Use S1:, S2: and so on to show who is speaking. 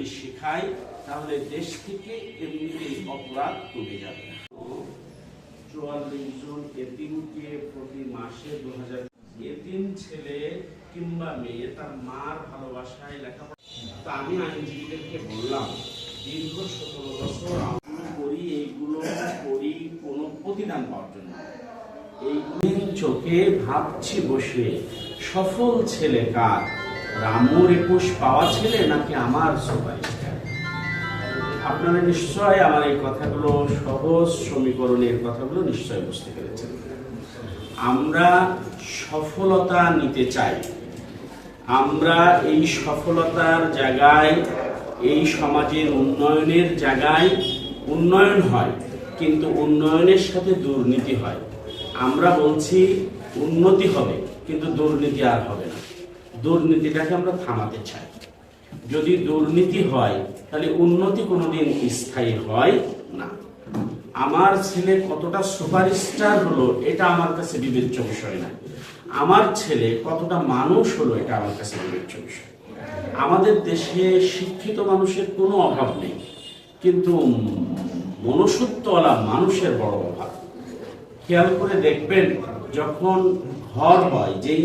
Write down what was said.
S1: যদি শেখাই, তাহলে দেশ থেকে এমনিতেই অপরাধ কমে যাবে। চুয়াল্লিশ জন এতিমকে প্রতি মাসে দু হাজার এতিম ছেলে কিংবা মেয়ে, তার মার ভালোবাসায় লেখাপড়া তা আমি আইনজীবীদেরকে বললাম, দীর্ঘ সতেরো বছর করি, এইগুলো করি কোনো প্রতিদান পাওয়ার জন্য চোখে ভাবছি বসে, সফল ছেলে কার? রামুর একুশ পাওয়া ছেলে নাকি আমার সুপারিশটা আপনারা নিশ্চয় আমার এই কথাগুলো সহজ সমীকরণের কথাগুলো নিশ্চয় বুঝতে পেরেছেন। আমরা সফলতা নিতে চাই। আমরা এই সফলতার জায়গায়, এই সমাজের উন্নয়নের জায়গায় উন্নয়ন হয়, কিন্তু উন্নয়নের সাথে দুর্নীতি হয়। আমরা বলছি উন্নতি হবে, কিন্তু দুর্নীতি আর হবে না। দুর্নীতিটাকে আমরা থামাতে চাই। যদি দুর্নীতি হয়, তাহলে উন্নতি কোনোদিন স্থায়ী হয় না। আমার ছেলে কতটা সুপারস্টার হলো, এটা আমার কাছে বিবেচ্য বিষয় না। আমার ছেলে কতটা মানুষ হলো, এটা আমার কাছে বিবেচ্য বিষয়। আমাদের দেশে শিক্ষিত মানুষের কোনো অভাব নেই, কিন্তু মনুষ্যত্বওয়ালা মানুষের বড় অভাব। খেয়াল করে দেখবেন, যখন ঘর হয়, যেই